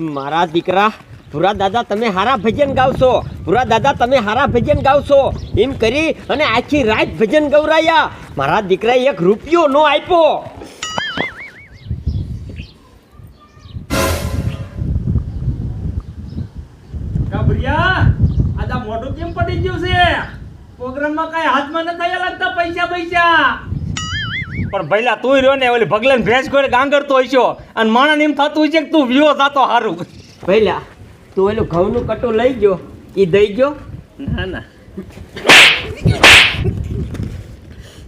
મારા દીકરા, ભૂરા દાદા, તમે હારા ભજન ગાવશો. ભૂરા દાદા, તમે હારા ભજન ગાવશો. એમ કરી અને આખી રાત ભજન ગવરાયા મારા દીકરાએ એક રૂપિયો નો આપ્યો. મોઢું કેમ પડી ગયું છે? પ્રોગ્રામમાં કઈ હાથમાં ન થયા લાગતા પૈસા પૈસા પણ ભઈલા તું રહ્યો ને ઓલી ભગલન ભેંસ કોઈ ગાંગરતો હશો અને માણસ એમ થતું હોય છે કે તું વિયો થતો હારું. પહેલા તું એનું ઘઉંનું કટું લઈ ગયો એ દઈ ગયો? ના ના.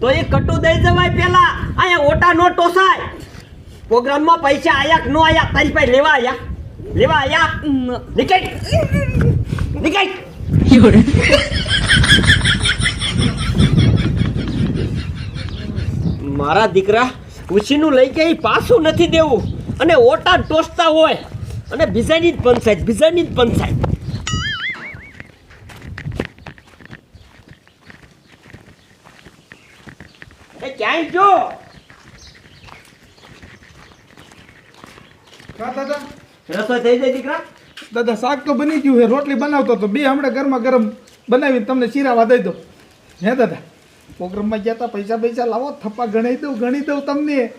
તો એ કટું દઈ જવાય પેલા અહીંયા ઓટા નો ટોસાય. પ્રોગ્રામમાં પૈસા આયા કે નો આયા તારી પાસે લેવા આયા? લેવા આયા? નીકળ. નીકળ. મારા દીકરા ઉછીનું લઈ કે પાછું નથી દેવું. અને ઓટા ટોસતા હોય. અને બીજાની જ પંચાયત બીજાની જ પંચાયત. ક્યાંય જો? રસોઈ થઈ જાય દીકરા? દાદા શાક તો બની ગયું છે. રોટલી બનાવતો તો બે હમણાં ગરમા ગરમ બનાવીને તમને શીરાવા દઈ દો હે દાદા? પ્રોગ્રામમાં ગયા હતા પૈસા પૈસા લાવો, થપ્પા ગણી દઉં ગણી દઉં તમને.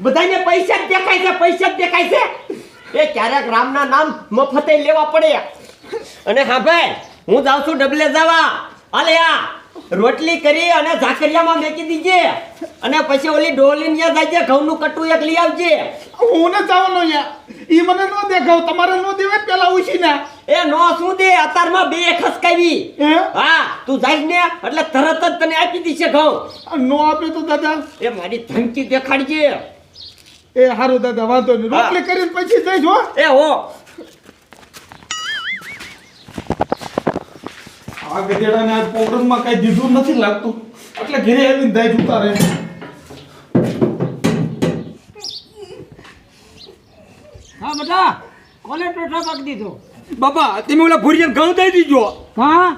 બધાને પૈસા જ દેખાય છે, પૈસા જ દેખાય છે. એ ક્યારેક રામના નામ મફતે લેવા પડે. અને હા ભાઈ, હું જાઉં છું ડબલે જવા. અલે આ રોટલી કરી અને ઝાકરિયામાં મેકી દીજે. અને પછી ઓલી ડોલીને ત્યાં જાજે ઘઉંનું કટું એક લઈ આવજે. હું ને જવાનો યા ઈ મને ન દેખાવ તમારે નો દેવે પેલા ઉછીના એ નો શું દે? અતારમાં બે ખસકાવી હા? તું જાય ને એટલે તરત જ તને આપી દીશે ઘઉં. નો આપે તો દાદા. એ મારી ધમકી દેખાડજે. એ હારું દાદા વાંધો નહીં. રોટલી કરીને પછી જઈશ હો. એ હો. આ ગધેડાને આ પ્રોગ્રામમાં કઈ દીધું નથી લાગતું. એટલે ઘરે આવીને દાઈ જુતા રહે. હા બધા કોલે ટોઠા પાક દીધો. બાપા તમે ઓલા ભુરિયાને ઘઉં દઈ દીજો. હા?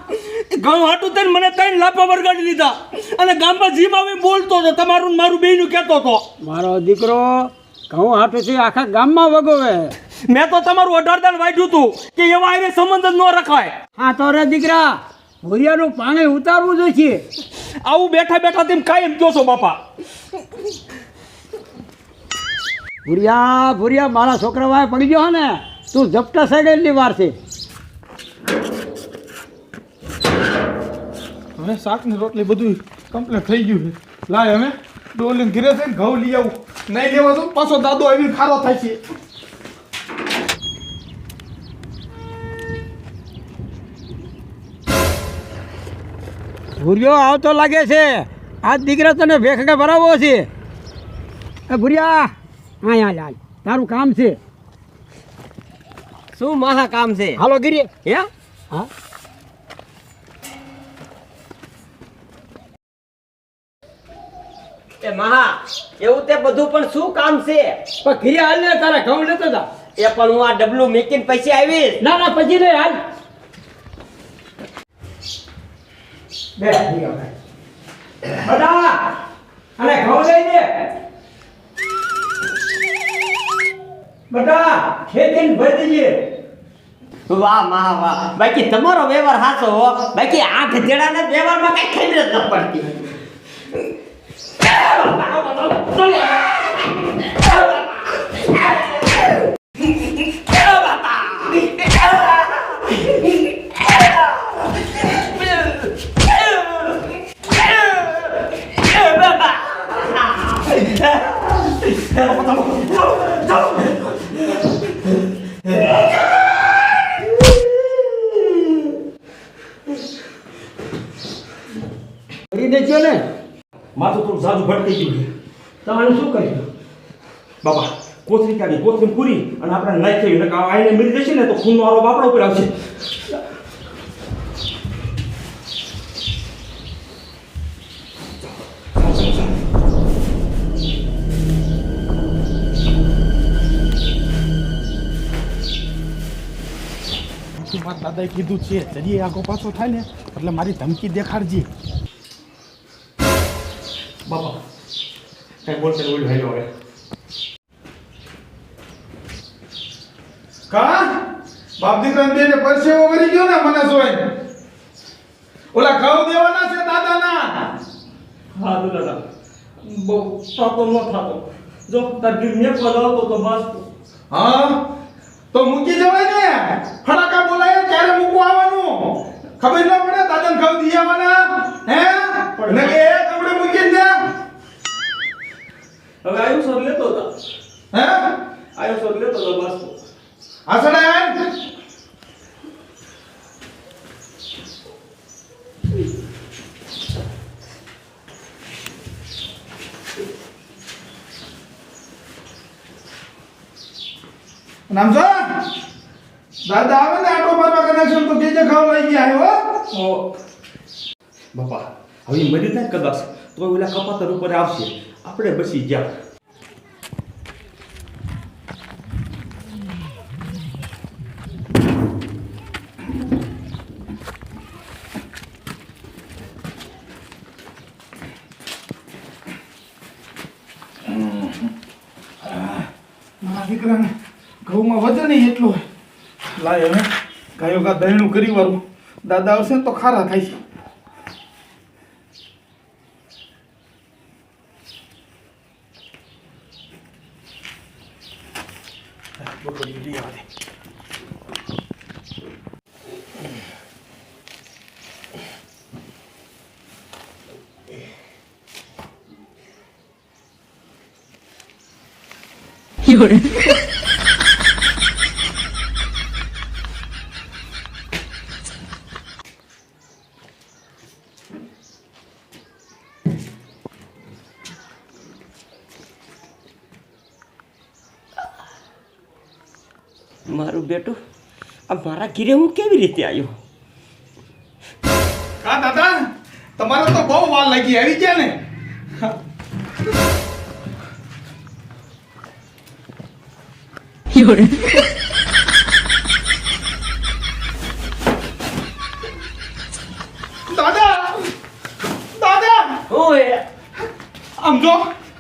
ઘઉં હાટું થઈને મને ત્રણ લાપા વરગાડી લીધા. અને ગામમાં જીમ આવી બોલતો હતો તમારું મારું બેયનું કહેતો હતો. મારો દીકરો ઘઉં છે આખા ગામમાં વગોવે. મેં તો તમારું અઢાર દાન વાંચ્યું હતું કે એવા આને સંબંધ જ ન રખાય. હા તો રે દીકરા ભૂરિયાનું પાણી ઉતારવું જોઈએ. આવું બેઠા બેઠા તેમ કાયમ કહો છો બાપા. ભૂરિયા ભૂરિયા મારા છોકરા વાય પડી ગયો હે ને તું ઝપટા સાઈડની વાર છે હવે શાક ને રોટલી બધું કમ્પ્લીટ થઈ ગયું છે. લાય હવે ડોલીને ઘીરે જઈને ઘઉં લઈ આવું. નહીં લેવા તો પાછો દાદો આવી ખારો થાય છે. ભૂરિયો આવતો લાગે છે. આ દીકરા તને ભેખકે ભરાવો છે. એ ભૂરિયા અહીંયા લાલ તારું કામ છે. શું મહા કામ છે? હાલો ગીરી. હે? હા. એ મહા એવું તે બધું પણ શું કામ છે? પણ ઘીરે હાલ ને તારા ઘઉં લેતો તા એ પણ હું આ ડબલું મેકીને પછી આવીશ. ના ના પછી નહીં હાલ. બે બધા અને ઘઉં લઈ દે બધા ખેતી ભરી દઈએ વાહ વાહ વાહ. બાકી તમારો વ્યવહાર હાચો હો. બાકી આ ગધેડાને વ્યવહારમાં કઈ ખબર જ ન પડતી. દેજો ને. માથું થોડું સાજુ ભટકી ગયું છે. તમારે શું કર્યું બાબા કોથળી કાઢી કોથળી પૂરી અને આપણે નાખી ને આઈને મળી જશે ને તો ખૂનનો આરોપ આપણા ઉપર આવશે. પછી મારા દાદાએ કીધું છે. જરીએ આગો પાછો થાય ને એટલે મારી ધમકી દેખાડજે. ઓલા ઘઉં દેવાના છે દાદાના. હા તો દાદા થતો. જો તાર મેં પલાવતો તો બસ હા? તો મૂકી જવાય ને. ફટાક ખબર ન પડે? દાદાને ઘઉં દી આવવાના? હે? ને કે એક આપણે મૂકી દે. હવે આયુ સર લેતો હતા. હે? આયુ સર લેતો હતો બસ. આસડા આય નામ જો દાદા આવે ને આટો મારવા કનેક્શન તો કેજે ખાવ લઈ ગયા હો. બાપા હવે મરી જાય કદાચ તો ઓલા કપાતર ઉપર આવશે. આપણે બસી ગયા મારા દીકરાને ઘઉંમાં વજન નહીં એટલું હોય. લાય હવે ગાયો ગા દહીણું કરી વાળું દાદા આવશે ને તો ખારા થાય છે મારું બેટું આ મારા ઘીરે હું કેવી રીતે આવ્યો? કા દાદા તમારે તો બહુ વાર લાગી આવી ગયા ને? દાદા દાદા! ઓય. આમ જો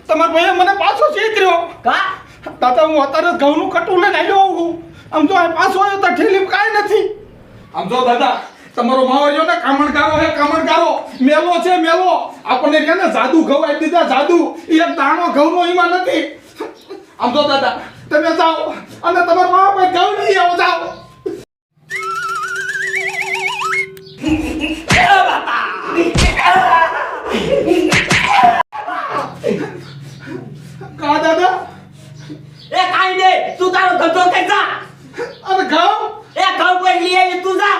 તમારા ભાઈએ મને પાછો છેતર્યો કા? દાદા હું અત્યારે જ ઘઉંનું કટું લઈને આવ્યો હું આમ જો આ પાછો આવ્યો તો ઠેલીમ કાંઈ નથી. આમ જો દાદા તમારો માવરિયો ને કામણકારો હે કામણકારો મેલો છે મેલો. આપણને કે ને જાદુ ઘઉં આપી દીધા જાદુ. એ દાણો ઘઉંનો ઈમાં નથી. આમ જો દાદા તમે જાઓ અને તમારા મા બાપ ઘઉં લઈ આવો જાઓ. કા દાદા? એ કાઈ દે તું તારો ધંધો કઈ જા. અને ઘઉં? એ ઘઉં કોઈ લઈ આવી તું જા.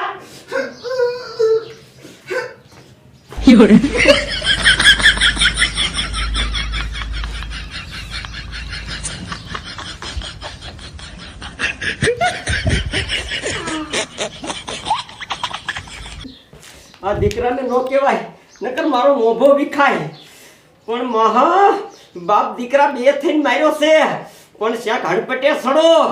આ દીકરાને નો કહેવાય નકર મારો મોભો વિખાય. પણ મહા બાપ દીકરા બે થઈને માર્યો છે. પણ શ્યા ઘડપટે સડો.